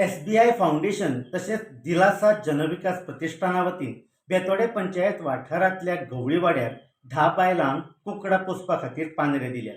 S B I foundation तसेच दिलासा जनविकास प्रतिष्ठाना वतीन बेतोडे पंचायत वाठारांतल्या गवळीवाड्यार धा बायलांक कुकडा पोसपा खातीर पानरे दिल्यात.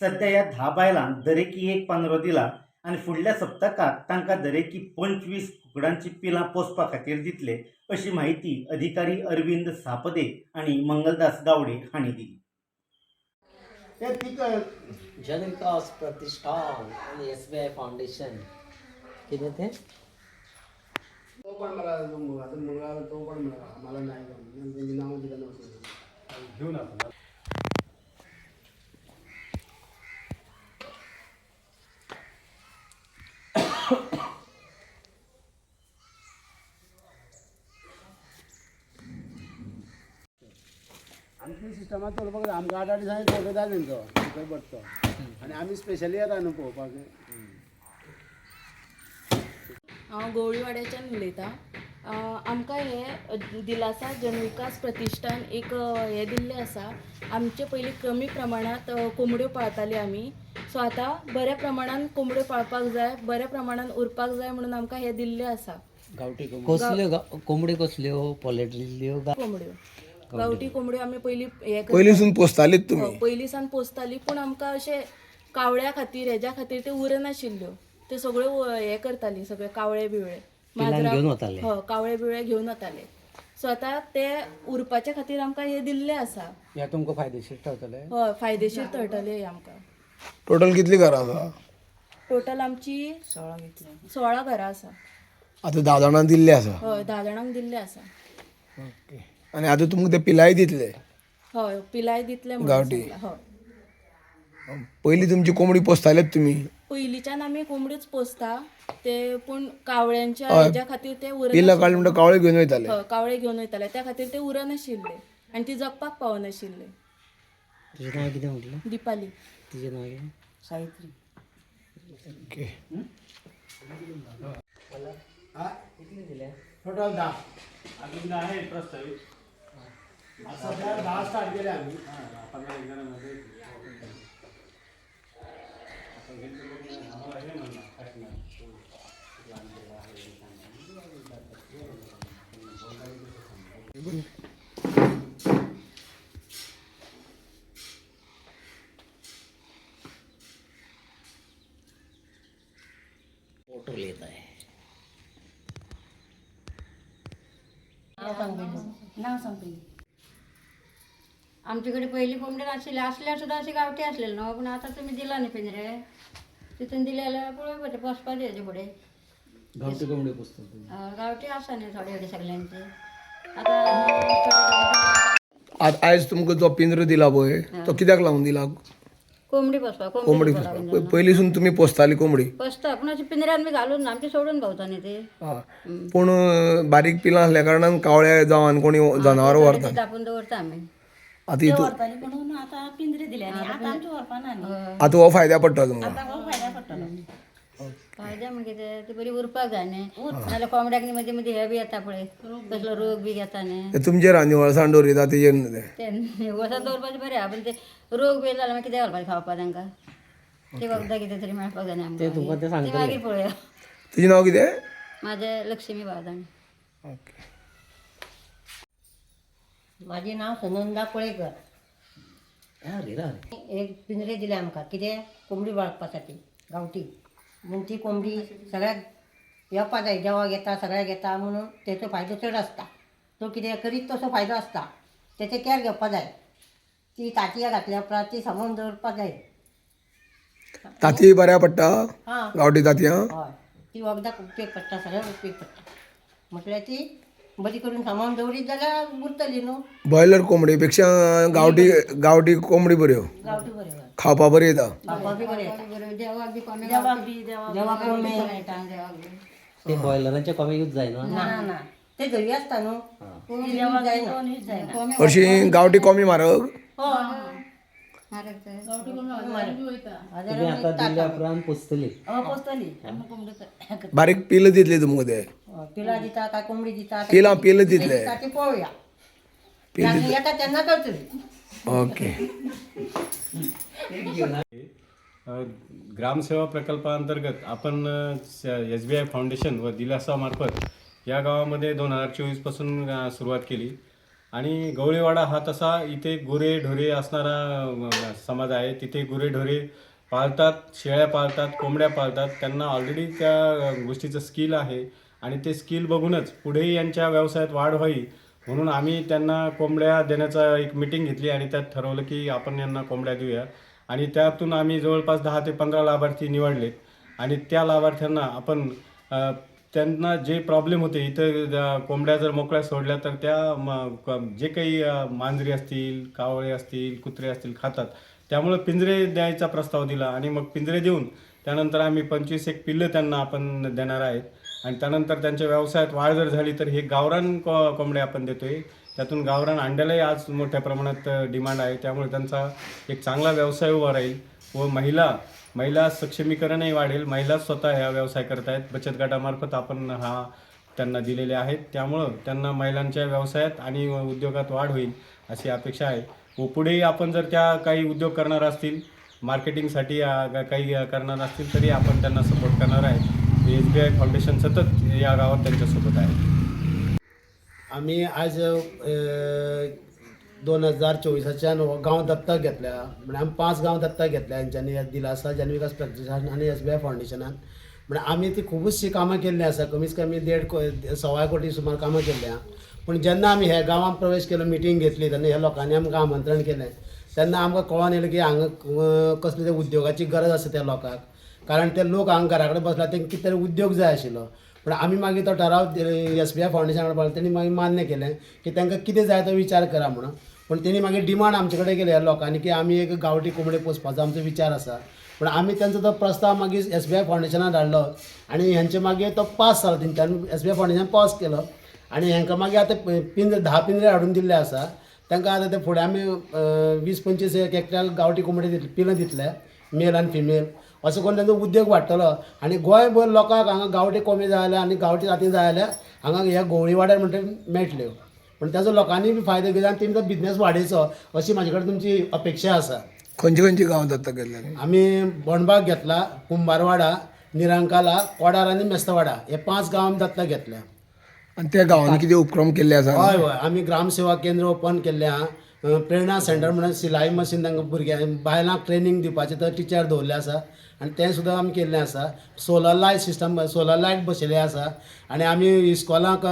सध्या ह्या धा बायलांक दरेकी एक पानरो दिला आनी फुडल्या सप्तकात तांकां दरेकी पंचवीस कुकडांची पिलां पोसपा खातीर दितले अशी माहिती अधिकारी अरविंद सापदे आणि मंगलदास गावडे हांणी दिली. जनविकास प्रतिष्ठान आणि एस बी आय फाउंडेशन किती ते. तो पण मला मुलगा तो मुलगा तो पण मला मला नाही. त्यांची नाव दिलं नव्हतं घेऊन आपण आमची सिस्टमात तो बघ आमकां आठ आठ दिसांनी फोटो जाय तेंचो पडतो आनी आमी स्पेशली येता न्हू पळोवपाक हांव गवळीवाड्याच्यान उलयतां आमकां हे दिलासा जनविकास प्रतिश्ठान एक हें दिल्लें आसा. आमचे पयलीं कमी प्रमाणांत कोंबड्यो पाळताली आमी. सो आतां बऱ्या प्रमाणान कोंबड्यो पाळपाक जाय बऱ्या प्रमाणान उरपाक जाय म्हणून आमकां हें दिल्लें आसा. गावठी कसल्यो गा- कोंबडी कसल्यो पोल्ट्रील्यो कोंबड्यो. गांवठी कोंबड्यो आमी पयलीं हें. पयलीसून पोसतालीच तुमी हो, पयलीं सावन पोसताली पूण आमकां अशें कावळ्या खातीर हेज्या खातीर त्यो उरनाशिल्ल्यो. त्यो सगळ्यो व- हें करताली सगळे कावळे बिवळे. घेवन वताले. हो कावळे बिवळे घेवन वताले. सो आतां ते उरपाच्या खातीर आमकां हे दिल्लें आसा. हे तुमकां फायदेशीर ठरतले? हय फायदेशीर ठरतले हे आमकां. टोटल कितली घरां आसा? टोटल आमची सोळा घेतली. सोळा घरां आसा. आतां धा जाणां दिल्ले आसा. हय धा जाणांक दिल्ले आसा. ओके. आनी आतां तुमकां ते पिलाय दितले. हय पिलाय दितले म्हणून गांवठी? सांगला. हय पयलीं तुमची कोंबडी पोसतालेच तुमी पयलींच्यान आमी कोंबड्योच पोसता. ते पूण कावळ्यांच्या हय. हेज्या खातीर ते पिल्लां काडली म्हणटा कावळे घेवन वयताले. हय, कावळे घेवन वयताले. त्या खातीर ते उरनाशिल्ले आनी ती जगपाक पावनाशिल्ले तुजें नांव कितें म्हटलें? दिपाली. तुजें नांव कितें? सावित्री. ओके. टोटल धा अजून आहे प्रस्तावित सध्या दहा स्टार्ट केले आम्ही पंधरा एक जणांमध्ये फोटो लिहित आहे. नाव सांगते नाव सांग आमच्याकडे पहिली कोंबडी असले असल्या सुद्धा असे गावठी असलेले ना पण आता तुम्ही दिला नाही पिंजरे. तिथून दिलेलं पुढे पुढे पोसपा द्यायचे पुढे. गावठी कोंबडी पुस्तक अं, गावठी असा नाही थोडे थोडे सगळ्यांचे. आता आज आयज तुमकां जो पिंजरो दिला पळय तो कित्याक लावून दिला? कोंबडी पोसपा कोंबडी कोंबडी पोसपाक. प- पयलीसून तुमी पोसताली कोंबडी. पोसता पण अशी पिंजऱ्यान बी घालून आमचे सोडून भोवतानी ते. हा. पूण बारीक पिलां असल्या कारणान कावळे जावं आनी कोणी जनावर ते व्हरतात दापून दवरता आम्ही. आतां म्हणून आता पिंजरे दिले आता आमची व्हरपाना आतां हो फायद्या पडटा तुमकां फायदा म्हणजे ते ती बरी उरपाक जाय न्ही नाल्यार कोंबड्याक न्ही मध्ये मध्ये हे बी येता पळय कसलो रोग बी घेता न्ही. ते तुमचेर आनी निवळसाण दवरिता तेजेर न्ही. ते ते वसात दवरपाचें बरें आहा पण ते रोग बी जाल्यार मागीर कितें घालपाचें खावपाक तांकां ते वखदां कितें तरी मेळपाक जाय न्ही आमकां ते ते मागीर पळया तुजें नांव कितें माझें लक्ष्मी बावदाणी ओके. माझे नाव सुनंदा कोळेकर. अरे रा एक पिंजरे दिले आमकां कितें? कोंबडी बाळगपासाठी गावठी. म्हूण ती कोंबडी सगळ्याक येवपा जाय जेवण घेता सगळ्याक घेता म्हणून तेचो फायदो चड आसता तो कितें करीत तसो फायदो आसता तेचे कॅर घेवपा जाय. ती तांतयां घातल्या उपरांत ती सांबाळून दवरपा जाय. तांतयां बऱ्या पडटा? हां. गावठी तांतयां हय. ती वखदाक उपयोग पडटा सगळ्याक उपयोग पडटा. म्हटल्यार ती बरी करून सांबाळून दवरीत जाल्यार उरतली न्हू बॉयलर कोंबडी पेक्षा गावठी गावठी कोंबडी बऱ्यो गावठी बऱ्यो हय खावपा बरी येता. खावपाक बी बरें येता बरोबर देवाक बी कोमे देवाक बी देवाक कोंबे मेळटा देवाक बी ते बॉयलरांचे कमी यूज जायना ना ना. ते घरी असता न्हू कोणी देवाक जायना हरशीं गावठी कोंबी म्हारग तुम्ही आता दिल्या उपरांत पुसतली हय बारीक पिल दितले तुमकां ते पिला दिता काय कोंबडी दिता काय पिलां पिल कितें दितले दिता ते पळोवया पिल लागीं येता तेन्ना कळटली ओके ग्रामसेवा प्रकल्पाअंतर्गत आपण एस बी आय फाउंडेशन व दिलासामार्फत या गावामध्ये दोन हजार चोवीसपासून अ, सुरुवात केली. आणि गवळीवाडा हा तसा इथे गुरे ढोरे असणारा अ, समाज आहे. तिथे गुरे ढोरे पाळतात शेळ्या पाळतात कोंबड्या पाळतात. त्यांना ऑलरेडी त्या अ, गोष्टीचं स्किल आहे. आणि ते स्किल बघूनच पुढेही यांच्या व्यवसायात वाढ व्हावी म्हणून आम्ही त्यांना कोंबड्या देण्याचा एक मिटिंग घेतली आणि त्यात ठरवलं की आपण यांना कोंबड्या देऊया. आणि त्यातून आम्ही जवळपास दहा ते पंधरा लाभार्थी निवडलेत आणि त्या लाभार्थ्यांना आपण त्यांना जे प्रॉब्लेम होते इथं कोंबड्या जर मोकळ्या सोडल्या तर त्या जे काही मांजरी असतील कावळे असतील कुत्रे असतील खातात. त्यामुळं पिंजरे द्यायचा प्रस्ताव दिला आणि मग पिंजरे देऊन त्यानंतर आम्ही पंचवीस एक पिल्लं त्यांना आपण देणार आहेत. आणि त्यानंतर त्यांच्या व्यवसायात वाढ जर झाली तर हे गावरान को कोंबड्या आपण देतोय. त्यातून गावरान अंड्यालाही आज मोठ्या प्रमाणात डिमांड आहे. त्यामुळे त्यांचा एक चांगला व्यवसाय उभा राहील व महिला महिला सक्षमीकरणही वाढेल. महिला स्वतः ह्या व्यवसाय करत आहेत बचत गटामार्फत आपण हा त्यांना दिलेले आहेत. त्यामुळं त्यांना महिलांच्या व्यवसायात आणि उद्योगात वाढ होईल अशी अपेक्षा आहे. व पुढेही आपण जर त्या काही उद्योग करणार असतील मार्केटिंगसाठी काही करणार असतील तरी आपण त्यांना सपोर्ट करणार आहे एस बी आय फाउंडेशन सतत या गावात त्यांच्यासोबत आहे. आम्ही आज दोन हजार चोवीसाच्यान हो गांव दत्तक घेतल्या. म्हणजे आमी पांच गांव दत्तक घेतल्या हेंच्यांनी दिलासा जनविकास प्रतिष्ठान आनी एस बी आय फाउंडेशनान म्हणजे आमी ती खुबूचशी कामां केल्लीं आसा कमीत कमी देड को सवाय कोटी सुमार कामां केल्ल्या पूण जेन्ना आमी ह्या गांवांत प्रवेश केलो मिटींग घेतली तेन्ना ह्या लोकांनी आमकां आमंत्रण केलें तेन्ना आमकां कळोन येयलें की हांगा अं, कसले ते उद्योगाची गरज आसा त्या लोकांक. कारण ते लोक हांगा घरा कडेन बसला तांकां कितें तरी उद्योग जाय आशिल्लो पूण आमी मागीर तो ठराव एस बी आय फाउंडेशनाकडे पावलो तेणी मागीर मान्य केलें की तांकां कितें जाय तो विचार करा म्हणून. पूण तेणी मागीर डिमांड आमचे कडेन केली लोकांनी की आमी एक गांवठी कोंबडी पोसपाचो आमचो विचार आसा पूण आमी तेंचो तो प्रस्ताव मागीर एस बी आय फावंडेशनान धाडलो आनी हेंचे मागीर तो पास जालो तेंच्यान S B I foundation pass केलो आनी हेंकां मागीर आतां पिंजरे धा पिंजरे हाडून दिल्ले आसा तांकां आतां ते फुडें आमी वीस पंचवीस एक एकट्याक गांवठी कोंबडी दितले पिलां दितले मेल आनी फिमेल असो करून तांचो उद्योग वाडटलो आनी गोंयभर लोकांक हांगा गांवठी कोंबडी जाय जाल्यार आनी गांवठी जाती जाय जाल्यार हांगा ह्या गोवळी वाड्यार म्हणटा मेळटल्यो पण ताचो लोकांनी बी फायदो घेतलो आनी तेंचो बिझनेस वाडयचो अशी म्हाजे कडेन तुमची अपेक्षा आसा. खंयची खंयची गांव दत्तक घेतल्या आमी बोंडबाग घेतला कुंभारवाडा निरांकाला कोडार आनी मेस्तवाडा हे पांच गांव आमी दत्तक घेतल्या. आनी त्या गांवांनी कितें उपक्रम केल्ले आसा हय हय. आमी ग्रामसेवा केंद्र ओपन केल्लें आहा प्रेरणा सेंटर म्हणून सिलाई मशीन तांकां भुरग्यांक बायलांक ट्रेनींग दिवपाचें तर टिचर दवरल्ले आसा. आनी तें सुद्दां आमी केल्लें आसा. Solar light system solar light बसयल्ले आसा. आनी आमी इस्कॉलांक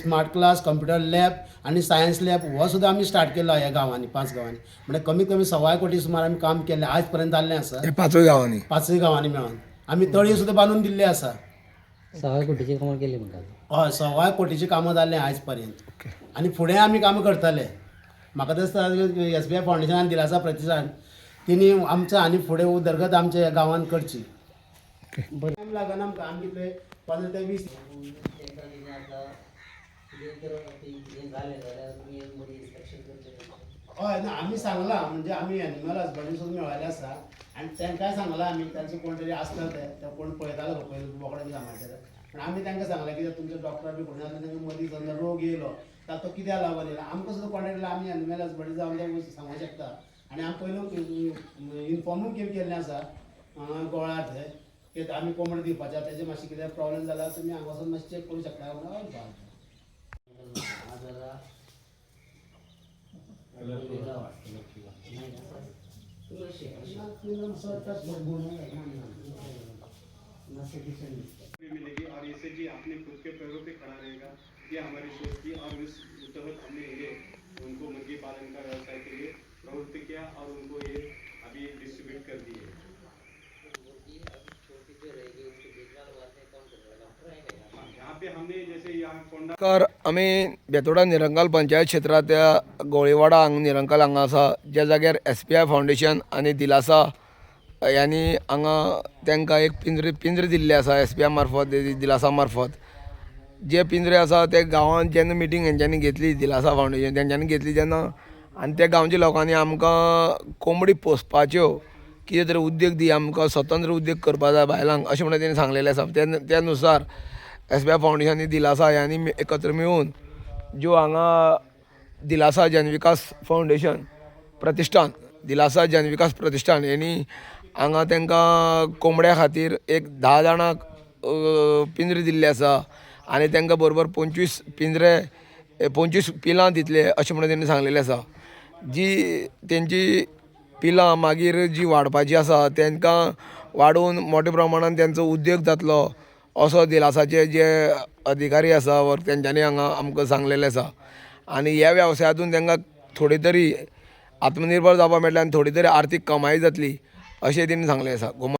स्मार्ट क्लास कंप्युटर लॅब आनी सायन्स लॅब हो सुद्दां आमी स्टार्ट केल्लो ह्या गांवांनी पांच गांवांनी. म्हणजे कमीत कमी सव्वा कोटी सुमार आमी काम केल्लें आज पर्यंत जाल्लें आसा. पांचूय गांवांनी. पांचूय गांवांनी मेळोन. आमी तळी सुद्दां बांदून दिल्ली आसा. सगळ्या कोटीची कामां केली म्हणटा हय सव्वा कोटीची कामां जाल्लें आयज पर्यंत आनी फुडें आमी कामां करतले. म्हाका दिसता एस बी आय फाउंडेशनान दिलासा प्रतिष्ठान तिणी आमचं आनी फुडें उदरगत आमच्या ह्या गांवांत करची टायम लागना आमकां आमी कितले पंदरा ते वीस. हय ना आमी सांगला म्हणजे आमी एनिमल हजबंडरी सुद्दां मेळ्ळेले आसा आनी तांकांय सांगला आमी तांचे कोण तरी आसता ते ते कोण पळयतालो पळय बोकडांचे सांबाळटाले पण आमी तांकां सांगलें की तुमचे डॉक्टर बी कोणी आसले तांकां मदीं जर रोग येयलो तर तो कित्याक लागून येयला आमकां सुद्दां कॉन्टेक्ट केला आमी एनिमल हजबंडरी जावन ते सांगूंक शकता. आनी हांव पयलू इन्फॉर्मूय कितें केल्लें आसा गोळा थंय की आमी कोंबडी दिवपाचे आहा, तेजे मातशें कितें प्रॉब्लेम जाल्यार तुमी हांगा वचून मातशें चॅक करूंक शकता म्हणून मिलेगी और इससे जी अपने खुद के पैरों पे खड़ा रहेगा। ये हमारी सोच थी और इस तहत हमने ये उनको मुर्गी पालन का व्यवसाय के लिए प्रवृत्त किया और उनको ये अभी डिस्ट्रीब्यूट कर दिए। हमने कर आमी बेतोडा निरंकाल पंचायत क्षेत्रांतल्या गोळीवाडा हांगा निरंकाल हांगा आसा ज्या जाग्यार एस पी आय फाउंडेशन आनी दिलासा ह्यांनी हांगा तांकां एक पिंजरे पिंजरे दिल्ले आसा एस पी आय मार्फत दिलासा मार्फत. जे पिंजरे आसा ते गांवांत जेन्ना मिटींग हेंच्यांनी घेतली दिलासा फाउंडेशन तेंच्यांनी घेतली तेन्ना आनी त्या गांवच्या लोकांनी आमकां कोंबडी पोसपाच्यो कितें तरी उद्योग दी आमकां स्वतंत्र उद्योग करपा जाय बायलांक अशें म्हणून तेणी सांगलेलें आसा त्या त्यानुसार एस बी आय फाउंडेशन आनी दिलासा यांनी एकत्र मेळून ज्यो हांगा दिलासा जनविकास फाउंडेशन प्रतिश्ठान दिलासा जनविकास प्रतिश्ठान यांनी हांगा तांकां कोंबड्या खातीर एक धा जाणांक पिंजरे दिल्ले आसा आनी तांकां बरोबर पंचवीस पिंजरे पंचवीस पिलां दितले अशें म्हणून तेणी सांगलेलें आसा जी तेंची पिलां मागीर जी वाडपाची आसा तांकां वाडोवन मोठ्या प्रमाणान तेंचो उद्योग जातलो असो दिलासाचे जे अधिकारी आसा वर तेंच्यांनी हांगा आमकां सांगलेलें आसा. आनी ह्या वेवसायांतून तांकां थोडी तरी आत्मनिर्भर जावपा मेळटलें आनी थोडी तरी आर्थीक कमाई जातली अशें तेणी सांगलें आसा.